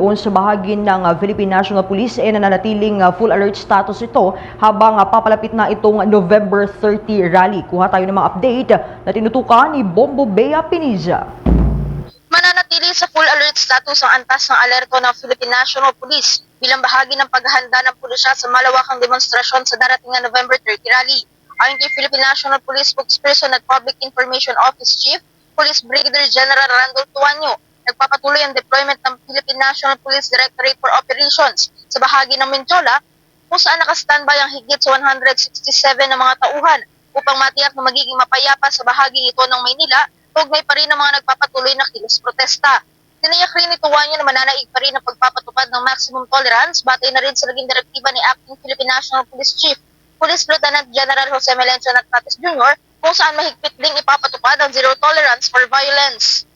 Doon sa bahagi ng uh, Philippine National Police ay nananatiling uh, full alert status ito habang uh, papalapit na itong November 30 rally. Kuha tayo ng mga update na tinutukan ni Bombo Bea Piniza. Mananatili sa full alert status ang antas ng alerto ng Philippine National Police bilang bahagi ng paghahanda ng pulisya sa malawakang demonstrasyon sa darating na November 30 rally. Ayon kay Philippine National Police spokesperson at Public Information Office Chief, Police Brigadier General Randall Tuanyo, nagpapatuloy ang deployment ng Philippine National Police Directorate for Operations sa bahagi ng Menjola kung saan nakastandby ang higit sa 167 na mga tauhan upang matiyak na magiging mapayapa sa bahaging ito ng Maynila tugnay pa rin ang mga nagpapatuloy na kilos protesta. Tiniyak rin ni Tuwanyo na mananaig pa rin ang pagpapatupad ng maximum tolerance batay na rin sa naging direktiba ni Acting Philippine National Police Chief, Police Lieutenant General Jose Melencio Natnates Jr. kung saan mahigpit ding ipapatupad ang zero tolerance for violence.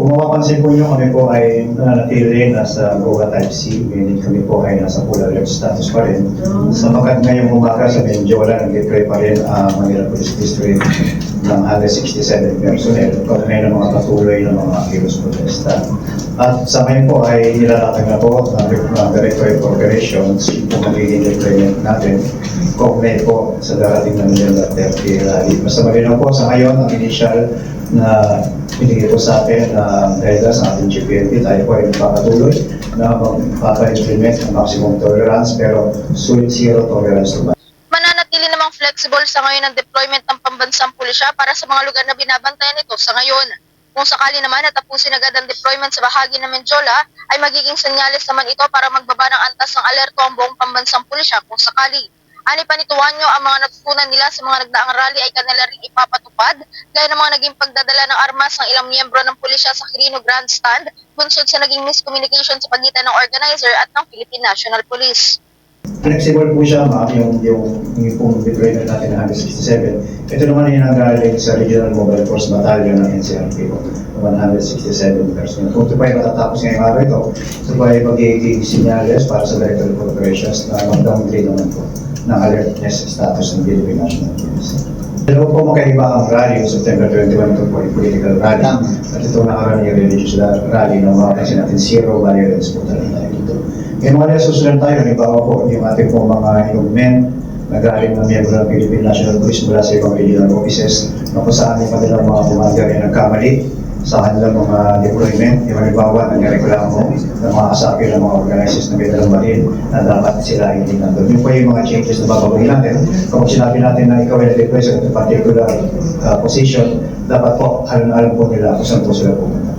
Kung mapapansin po nyo, kami po ay nananatili nasa GOA Type C, meaning kami po ay nasa full alert status pa rin. Sapagkat ngayong umaga sa Menjola, nag-deploy pa rin ang Manila Police District ng 167 personnel, kaugnay ng mga patuloy ng mga heroes protesta. At sa ngayon po ay nilalatag na po ng ng Directorate of Operations yung magiging deployment natin kaugnay po sa darating na Manila 30 rally. Basta malinaw po sa ngayon ang initial na binigay po sa atin na guidance ng ating GPNP. Tayo po ay magpapatuloy na magpapa-implement ang maximum tolerance pero zero tolerance to Namang flexible sa ngayon ang deployment ng pambansang pulisya para sa mga lugar na binabantayan nito sa ngayon. Kung sakali naman na tapusin agad ang deployment sa bahagi ng Menjola, ay magiging senyales naman ito para magbaba ng antas ng alerto ang buong pambansang pulisya kung sakali. Ani pa ni Tuwanyo, ang mga natutunan nila sa mga nagdaang rally ay kanila rin ipapatupad, gaya ng mga naging pagdadala ng armas ng ilang miyembro ng pulisya sa Quirino Grandstand, bunsod sa naging miscommunication sa pagitan ng organizer at ng Philippine National Police. Flexible po siya, ma'am, yung, yung, yung deployment natin ng 167. Ito naman yung nanggaling sa Regional Mobile Force Battalion ng NCRP po, 167 personnel. Kung ito pa ay matatapos ngayong araw ito, ito pa ay magiging sinyales para sa Director of Operations na mag-downgrade naman po ng alertness status ng Philippine National Police. Dalawa po magkaiba ang rally yung September 21 ito po yung political rally. At ito nakaraan yung religious rally na makapansin natin zero violence po talaga dito. Yung mga nasusunod tayo, halimbawa po yung ating po mga men na galing ng miyembro ng Philippine National Police mula sa ibang regional offices na kung saan yung kanilang mga commander ay nagkamali sa kanilang mga deployment. Yung halimbawa, nagreklamo ng mga asapin ng mga organizers na may dalang marine na dapat sila hindi nandun. Yung po yung mga changes na babawin natin. Kung sinabi natin na ikaw ay na-deploy sa particular uh, position, dapat po alam-alam po nila kung saan po sila pumunta.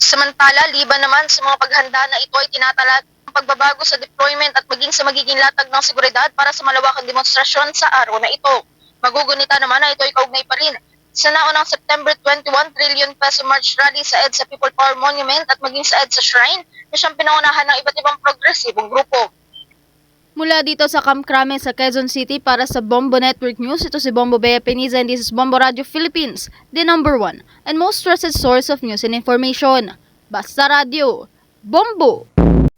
Samantala, liban naman sa mga paghanda na ito ay tinatalag ang pagbabago sa deployment at maging sa magiging latag ng seguridad para sa malawakang demonstrasyon sa araw na ito. Magugunita naman na ito ay kaugnay pa rin sa naunang September 21 trillion peso March rally sa EDSA People Power Monument at maging sa EDSA Shrine na siyang pinangunahan ng iba't ibang progresibong grupo. Mula dito sa Camp Crame sa Quezon City para sa Bombo Network News, ito si Bombo Bea Peniza and this is Bombo Radio Philippines, the number one and most trusted source of news and information. Basta Radio, Bombo!